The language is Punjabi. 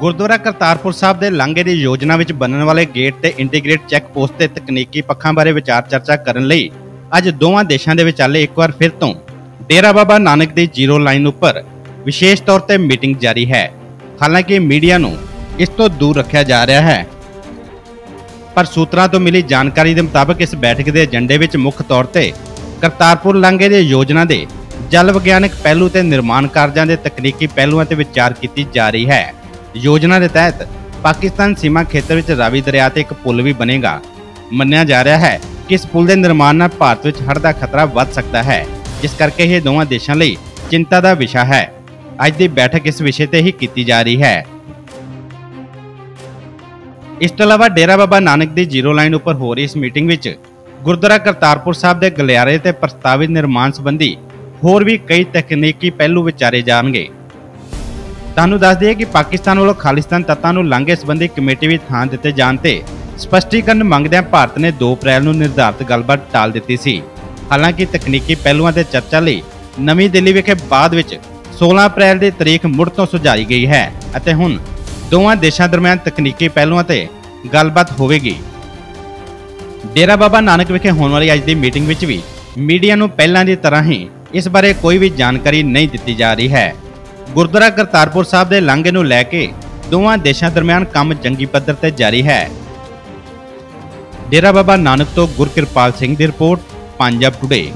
ਗੁਰਦੁਆਰਾ ਕਰਤਾਰਪੁਰ ਸਾਹਿਬ ਦੇ ਲਾਂਘੇ ਦੀ ਯੋਜਨਾ ਵਿੱਚ ਬਣਨ ਵਾਲੇ ਗੇਟ ਤੇ ਇੰਟੀਗ੍ਰੇਟ ਚੈੱਕ ਪੋਸਟ ਤੇ ਤਕਨੀਕੀ ਪੱਖਾਂ ਬਾਰੇ ਵਿਚਾਰ ਚਰਚਾ ਕਰਨ ਲਈ ਅੱਜ ਦੋਵਾਂ ਦੇਸ਼ਾਂ ਦੇ ਵਿਚਾਲੇ ਇੱਕ ਵਾਰ ਫਿਰ ਤੋਂ ਡੇਰਾ ਬਾਬਾ ਨਾਨਕ ਦੀ ਜ਼ੀਰੋ ਲਾਈਨ ਉੱਪਰ ਵਿਸ਼ੇਸ਼ ਤੌਰ ਤੇ ਮੀਟਿੰਗ ਜਾਰੀ ਹੈ। ਹਾਲਾਂਕਿ ਮੀਡੀਆ ਨੂੰ ਇਸ ਤੋਂ ਦੂਰ ਰੱਖਿਆ ਜਾ ਰਿਹਾ ਹੈ। ਪਰ ਸੂਤਰਾਂ ਤੋਂ ਮਿਲੀ ਜਾਣਕਾਰੀ ਦੇ ਮੁਤਾਬਕ ਇਸ ਬੈਠਕ ਦੇ ਏਜੰਡੇ ਵਿੱਚ ਮੁੱਖ ਤੌਰ ਤੇ ਕਰਤਾਰਪੁਰ ਲਾਂਘੇ ਦੇ ਯੋਜਨਾ ਦੇ ਜਲ ਵਿਗਿਆਨਕ ਪਹਿਲੂ ਤੇ ਨਿਰਮਾਣ ਕਾਰਜਾਂ ਦੇ ਤਕਨੀਕੀ ਪਹਿਲੂਆਂ ਤੇ ਵਿਚਾਰ ਕੀਤੀ ਜਾ ਰਹੀ ਹੈ। ਯੋਜਨਾ ਦੇ ਤਹਿਤ ਪਾਕਿਸਤਾਨ ਸੀਮਾ ਖੇਤਰ ਵਿੱਚ ਰਾਵੀ ਦਰਿਆ ਤੇ ਇੱਕ ਪੁਲ ਵੀ ਬਣੇਗਾ। ਮੰਨਿਆ ਜਾ ਰਿਹਾ ਹੈ ਕਿ ਇਸ ਪੁਲ ਦੇ ਨਿਰਮਾਣ ਨਾਲ ਭਾਰਤ ਵਿੱਚ ਹੜ੍ਹ ਦਾ ਖਤਰਾ ਵੱਧ ਸਕਦਾ ਹੈ, ਜਿਸ ਕਰਕੇ ਇਹ ਦੋਵਾਂ ਦੇਸ਼ਾਂ ਲਈ ਚਿੰਤਾ ਦਾ ਵਿਸ਼ਾ ਹੈ। ਅੱਜ ਦੀ ਬੈਠਕ ਇਸ ਵਿਸ਼ੇ ਤੇ ਹੀ ਕੀਤੀ ਜਾ ਰਹੀ ਹੈ। ਇਸ ਤੋਂ ਇਲਾਵਾ ਡੇਰਾ ਬਾਬਾ ਨਾਨਕ ਦੀ ਜ਼ੀਰੋ ਲਾਈਨ ਉੱਪਰ ਹੋ ਰਹੀ ਇਸ ਮੀਟਿੰਗ ਵਿੱਚ ਗੁਰਦੁਆਰਾ ਕਰਤਾਰਪੁਰ ਸਾਹਿਬ ਦੇ ਗਲਿਆਰੇ ਤੇ ਪ੍ਰਸਤਾਵਿਤ ਨਿਰਮਾਣ ਸੰਬੰਧੀ ਹੋਰ ਵੀ ਕਈ ਤਕਨੀਕੀ ਪਹਿਲੂ ਵਿਚਾਰੇ ਜਾਣਗੇ। ਤੁਹਾਨੂੰ ਦੱਸ ਦਈਏ ਕਿ ਪਾਕਿਸਤਾਨ ਵੱਲੋਂ ਖਾਲਿਸਤਾਨ ਤੱਤਾਂ ਨੂੰ ਲਾਂਘੇ ਸੰਬੰਧੀ ਕਮੇਟੀ ਵਿੱਚ ਥਾਂ ਦਿੱਤੇ ਜਾਣ ਤੇ ਸਪਸ਼ਟੀਕਰਨ ਮੰਗਦਿਆਂ ਭਾਰਤ ਨੇ 2 ਅਪ੍ਰੈਲ ਨੂੰ ਨਿਰਧਾਰਤ ਗੱਲਬਾਤ ਟਾਲ ਦਿੱਤੀ ਸੀ। ਹਾਲਾਂਕਿ ਤਕਨੀਕੀ ਪਹਿਲੂਆਂ ਤੇ ਚਰਚਾ ਲਈ ਨਵੀਂ ਦਿੱਲੀ ਵਿਖੇ ਬਾਅਦ ਵਿੱਚ 16 ਅਪ੍ਰੈਲ ਦੀ ਤਰੀਕ ਮੁੜ ਤੋਂ ਸੁਝਾਈ ਗਈ ਹੈ ਅਤੇ ਹੁਣ ਦੋਵਾਂ ਦੇਸ਼ਾਂ ਦਰਮਿਆਨ ਤਕਨੀਕੀ ਪਹਿਲੂਆਂ ਤੇ ਗੱਲਬਾਤ ਹੋਵੇਗੀ। ਡੇਰਾ ਬਾਬਾ ਨਾਨਕ ਵਿਖੇ ਹੋਣ ਵਾਲੀ ਅੱਜ ਦੀ ਮੀਟਿੰਗ ਵਿੱਚ ਵੀ ਮੀਡੀਆ ਨੂੰ ਪਹਿਲਾਂ ਦੀ ਤਰ੍ਹਾਂ ਹੀ ਇਸ ਬਾਰੇ ਕੋਈ ਵੀ ਜਾਣਕਾਰੀ ਨਹੀਂ ਦਿੱਤੀ ਜਾ ਰਹੀ ਹੈ। ਗੁਰਦੁਆਰਾ ਕਰਤਾਰਪੁਰ ਸਾਹਿਬ ਦੇ ਲਾਂਘੇ ਨੂੰ ਲੈ ਕੇ ਦੋਵਾਂ ਦੇਸ਼ਾਂ ਦਰਮਿਆਨ ਕੰਮ ਜੰਗੀ ਪੱਧਰ ਤੇ ਜਾਰੀ ਹੈ। ਡੇਰਾ ਬਾਬਾ ਨਾਨਕ ਤੋਂ ਗੁਰਕਿਰਪਾਲ ਸਿੰਘ ਦੀ ਰਿਪੋਰਟ, ਪੰਜਾਬ ਟੁਡੇ